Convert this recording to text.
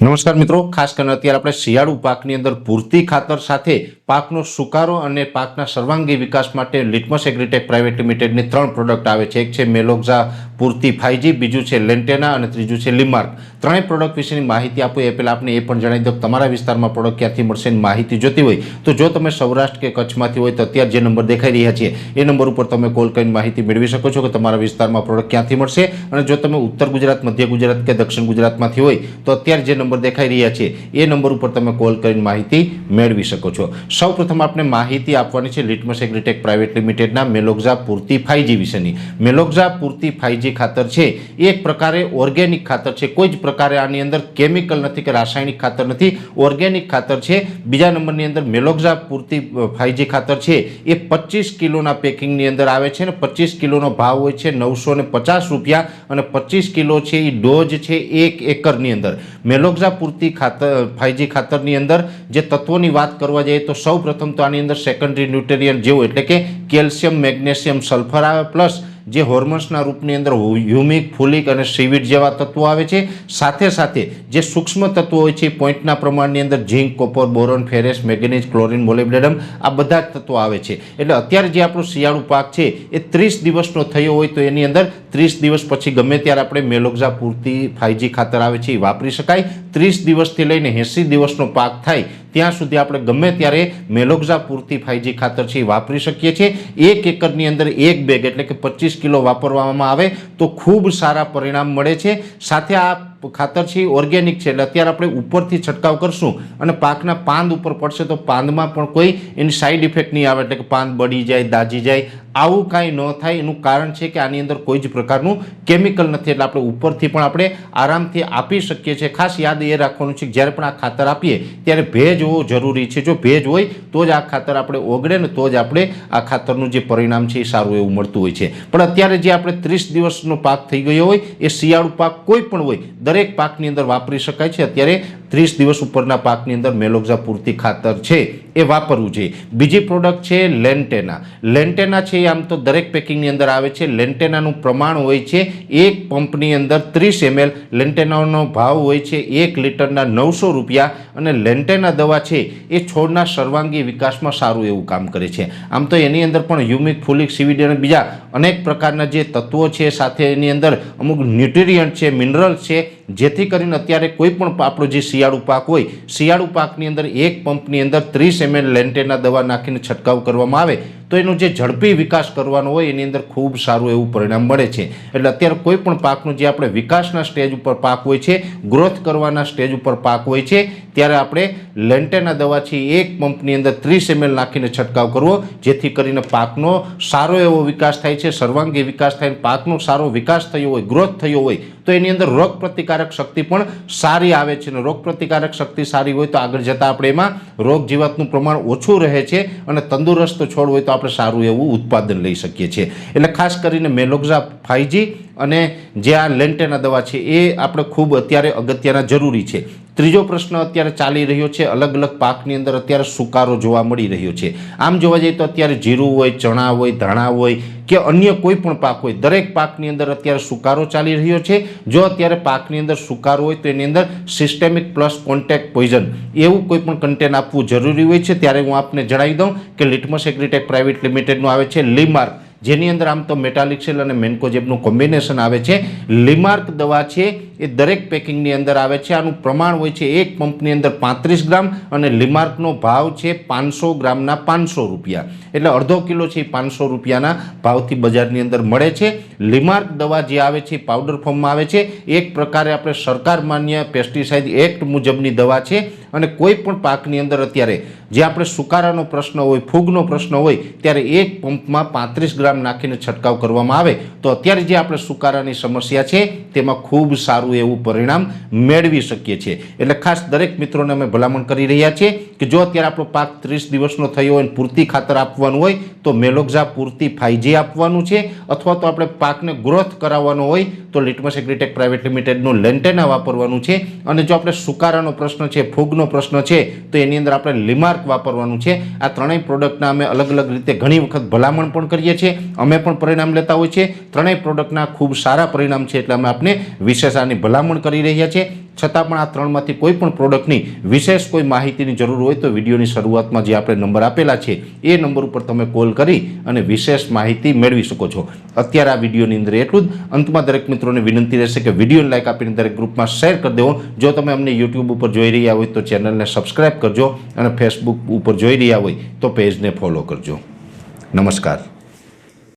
નમસ્કાર મિત્રો ખાસ કરીને અત્યારે આપણે શિયાળુ પાકની અંદર પૂરતી ખાતર સાથે પાકનો સુકારો અને પાકના સર્વાંગી વિકાસ માટે લિટમસ એગ્રીટેક પ્રાઇવેટ લિમિટેડની ત્રણ પ્રોડક્ટ આવે છે. એક છે મેલોક્ઝા, પૂરતી ફાઈજી બીજું છે લેન્ટેના અને ત્રીજું છે લિમાર્ક. ત્રણેય પ્રોડક્ટ વિશેની માહિતી આપો, એ પહેલાં આપને એ પણ જણાવી દો તમારા વિસ્તારમાં પ્રોડક્ટ ક્યાંથી મળશે માહિતી જોતી હોય. તો જો તમે સૌરાષ્ટ્ર કે કચ્છમાંથી હોય તો અત્યારે જે નંબર દેખાઈ રહ્યા છે, એ નંબર ઉપર તમે કોલ કરીને માહિતી મેળવી શકો છો કે તમારા વિસ્તારમાં પ્રોડક્ટ ક્યાંથી મળશે. અને જો તમે ઉત્તર ગુજરાત, મધ્ય ગુજરાત કે દક્ષિણ ગુજરાતમાંથી હોય તો અત્યારે જે નંબર દેખાઈ રહ્યા છે, એ નંબર ઉપર તમે કોલ કરીને માહિતી મેળવી શકો છો. સૌ પ્રથમ આપણે માહિતી આપવાની છે લિટમસ એગ્રીટેક પ્રાઇવેટ લિમિટેડના મેલોક્ઝા પૂરતી ફાઈજી વિશેની. મેલોક્ઝા પૂરતી ફાઈજી ખાતર છે, એ એક પ્રકારે ઓર્ગેનિક ખાતર છે. કોઈ જ પ્રકારે આની અંદર કેમિકલ નથી કે રાસાયણિક ખાતર નથી. ઓર્ગેનિક ખાતર છે. બીજા નંબરની અંદર મેલોક્ઝા પૂરતી ફાઈજી ખાતર છે. એ પચીસ કિલોના પેકિંગની અંદર આવે છે અને પચીસ કિલોનો ભાવ હોય છે નવસો ને પચાસ રૂપિયા અને પચીસ કિલો છે એ ડોઝ છે એક એકરની અંદર. મેલોક્ઝા પૂરતી ખાતર ફાઈજી ખાતરની અંદર જે તત્વોની વાત કરવા જઈએ તો સૌ પ્રથમ તો આની અંદર સેકન્ડરી ન્યુટ્રિયન જેવું એટલે કે કેલ્શિયમ મેગ્નેશિયમ સલ્ફર આવે પ્લસ જે હોર્મોન્સના રૂપની અંદર હ્યુમિક ફુલિક અને સીવીડ જેવા તત્વો આવે છે, સાથે સાથે જે સૂક્ષ્મ તત્વો હોય છે પોઈન્ટના પ્રમાણની અંદર zinc, copper, boron ferrous manganese, chlorine molybdenum આ બધા જ તત્વો આવે છે. એટલે અત્યારે જે આપણો શિયાળુ પાક છે એ ત્રીસ દિવસનો થયો હોય તો એની અંદર ત્રીસ દિવસ પછી ગમે ત્યારે આપણે મેલોક્ઝા પૂરતી ફાઈજી ખાતર આવે છે એ વાપરી શકાય. ત્રીસ દિવસથી લઈને એંસી દિવસનો પાક થાય ત્યાં સુધી આપણે ગમે ત્યારે મેલોક્ઝા પૂરતી ફાઈજી ખાતર છે વાપરી શકીએ છીએ. એક એકરની અંદર એક બેગ એટલે કે પચીસ કિલો વાપરવામાં આવે. તો ખૂબ સારા પરિણામ મળે છે. સાથે આ ખાતર છે ઓર્ગેનિક છે, એટલે અત્યારે આપણે ઉપરથી છંટકાવ કરશું અને પાકના પાંદ ઉપર પડશે તો પાંદમાં પણ કોઈ એની સાઈડ ઇફેક્ટ નહીં આવે, એટલે કે પાંદ બળી જાય, દાજી જાય, આવું કાંઈ ન થાય. એનું કારણ છે કે આની અંદર કોઈ જ પ્રકારનું કેમિકલ નથી, એટલે આપણે ઉપરથી પણ આપણે આરામથી આપી શકીએ છીએ. ખાસ યાદ એ રાખવાનું છે કે જ્યારે પણ આ ખાતર આપીએ, ત્યારે ભેજ હોવો જરૂરી છે. જો ભેજ હોય, તો જ આ ખાતર આપણે ઓગળે ને તો જ આપણે આ ખાતરનું જે પરિણામ છે એ સારું એવું મળતું હોય છે. પણ અત્યારે જે આપણે ત્રીસ દિવસનો પાક થઈ ગયો હોય, એ શિયાળુ પાક કોઈ પણ હોય, દરેક પાકની અંદર વાપરી શકાય છે. અત્યારે ત્રીસ દિવસ ઉપરના પાકની અંદર મેલોક્ઝા પૂરતી ખાતર છે એ વાપરવું જોઈએ. બીજી પ્રોડક્ટ છે લેન્ટેના લેન્ટેના છે એ આમ તો દરેક પેકિંગની અંદર આવે છે. લેન્ટેનાનું પ્રમાણ હોય છે એક પંપની અંદર ત્રીસ એમએલ લેન્ટેનાનો ભાવ હોય છે એક લીટરના નવસો રૂપિયા અને લેન્ટેના દવા છે એ છોડના સર્વાંગી વિકાસમાં સારું એવું કામ કરે છે. આમ તો એની અંદર પણ હ્યુમિક ફુલિક સીવીડી અને બીજા અનેક પ્રકારના જે તત્વો છે સાથે એની અંદર અમુક ન્યુટ્રિયન્ટ છે મિનરલ્સ છે જેથી કરીને અત્યારે કોઈ પણ આપણો જે શિયાળુ પાક હોય, શિયાળુ પાકની અંદર એક પંપની અંદર ત્રીસ એમએલ લેન્ટેના દવા નાખીને છંટકાવ કરવામાં આવે. તો એનો જે ઝડપી વિકાસ કરવાનો હોય એની અંદર ખૂબ સારું એવું પરિણામ મળે છે. એટલે અત્યારે કોઈ પણ પાકનું જે આપણે વિકાસના સ્ટેજ ઉપર પાક હોય છે, ગ્રોથ કરવાના સ્ટેજ ઉપર પાક હોય છે, ત્યારે આપણે લેન્ટેના દવા છે એક પંપની અંદર ત્રીસ એમએલ નાખીને છંટકાવ કરવો, જેથી કરીને પાકનો સારો એવો વિકાસ થાય છે, સર્વાંગી વિકાસ થાય, પાકનો સારો વિકાસ થયો હોય, ગ્રોથ થયો હોય, તો એની અંદર રોગ પ્રતિકારક શક્તિ પણ સારી આવે છે અને રોગ પ્રતિકારક શક્તિ સારી હોય તો આગળ જતાં આપણે એમાં રોગ જીવાતનું પ્રમાણ ઓછું રહે છે અને તંદુરસ્ત છોડ હોય તો આપણે સારું એવું ઉત્પાદન લઈ શકીએ છીએ. એટલે ખાસ કરીને મેલોક્ઝા ફાઈજી અને જે આ લેન્ટેના દવા છે, એ આપણે ખૂબ અત્યારે અગત્યના જરૂરી છે. ત્રીજો પ્રશ્ન અત્યારે ચાલી રહ્યો છે. અલગ અલગ પાકની અંદર અત્યારે સુકારો જોવા મળી રહ્યો છે. આમ જોવા જઈએ તો અત્યારે જીરું હોય, ચણા હોય, ધાણા હોય કે અન્ય કોઈ પણ પાક હોય, દરેક પાકની અંદર અત્યારે સુકારો ચાલી રહ્યો છે. જો અત્યારે પાકની અંદર સુકારો હોય તો એની અંદર સિસ્ટેમિક પ્લસ કોન્ટેક્ટ પોઈઝન એવું કોઈ પણ કન્ટેન આપવું જરૂરી હોય છે. ત્યારે હું આપને જણાવી દઉં કે લિટમસ એગ્રીટેક પ્રાઇવેટ લિમિટેડનું આવે છે. લીમાર્ક, જેની અંદર આમ તો મેટાલિક્સેલ અને મેન્કોજેબનું કોમ્બિનેશન આવે છે. લિમાર્ક દવા છે એ દરેક પેકિંગની અંદર આવે છે. આનું પ્રમાણ હોય છે એક પંપની અંદર પાંત્રીસ ગ્રામ અને લિમાર્કનો ભાવ છે પાંચસો ગ્રામના પાંચસો રૂપિયા. એટલે અડધો કિલો છે એ પાંચસો રૂપિયાના ભાવથી બજારની અંદર મળે છે. લિમાર્ક દવા જે આવે છે પાવડર ફોર્મમાં આવે છે. એક પ્રકારે આપણે સરકાર માન્ય પેસ્ટિસાઇડ એક્ટ મુજબની દવા છે અને કોઈ પણ પાકની અંદર અત્યારે જે આપણે સુકારાનો પ્રશ્ન હોય, ફૂગનો પ્રશ્ન હોય, ત્યારે એક પંપમાં પાંત્રીસ ગ્રામ નાખીને છંટકાવ કરવામાં આવે. તો અત્યારે જે આપણે સુકારાની સમસ્યા છે તેમાં ખૂબ સારું એવું પરિણામ મેળવી શકીએ છીએ. એટલે ખાસ દરેક મિત્રોને અમે ભલામણ કરી રહ્યા છીએ કે જો અત્યારે આપણો પાક ત્રીસ દિવસનો થયો હોય પૂરતી ખાતર આપવાનું હોય તો મેલોક્ઝા પૂરતી ફાઈજી આપવાનું છે, અથવા તો આપણે પાકને ગ્રોથ કરાવવાનો હોય, તો લિટમસ એગ્રીટેક પ્રાઇવેટ લિમિટેડનું લેન્ટેના વાપરવાનું છે. અને જો આપણે સુકારાનો પ્રશ્ન છે, ફૂગનો પ્રશ્ન છે, તો એની અંદર આપણે લિમાર્ક વાપરવાનું છે. આ ત્રણેય પ્રોડક્ટના અમે અલગ અલગ રીતે ઘણી વખત ભલામણ પણ કરીએ છીએ. અમે પણ પરિણામ લેતા હોય છે ત્રણેય પ્રોડક્ટના ખૂબ સારા પરિણામ છે, એટલે અમે આપને વિશેષ આની ભલામણ કરી રહ્યા છીએ. છતાં પણ આ ત્રણમાંથી કોઈ પણ પ્રોડક્ટની વિશેષ કોઈ માહિતીની જરૂર હોય તો વિડીયોની શરૂઆતમાં જે આપણે નંબર આપેલા છે, એ નંબર ઉપર તમે કોલ કરી અને વિશેષ માહિતી મેળવી શકો છો. અત્યારે આ વિડીયોની અંદર એટલું જ. અંતમાં દરેક મિત્રોને વિનંતી રહેશે કે વિડીયોને લાઇક આપીને દરેક ગ્રુપમાં શેર કરી દેવો. જો તમે અમને યુટ્યુબ ઉપર જોઈ રહ્યા હોય તો ચેનલને સબસ્ક્રાઈબ કરજો અને ફેસબુક ઉપર જોઈ રહ્યા હોય તો પેજને ફોલો કરજો. નમસ્કાર.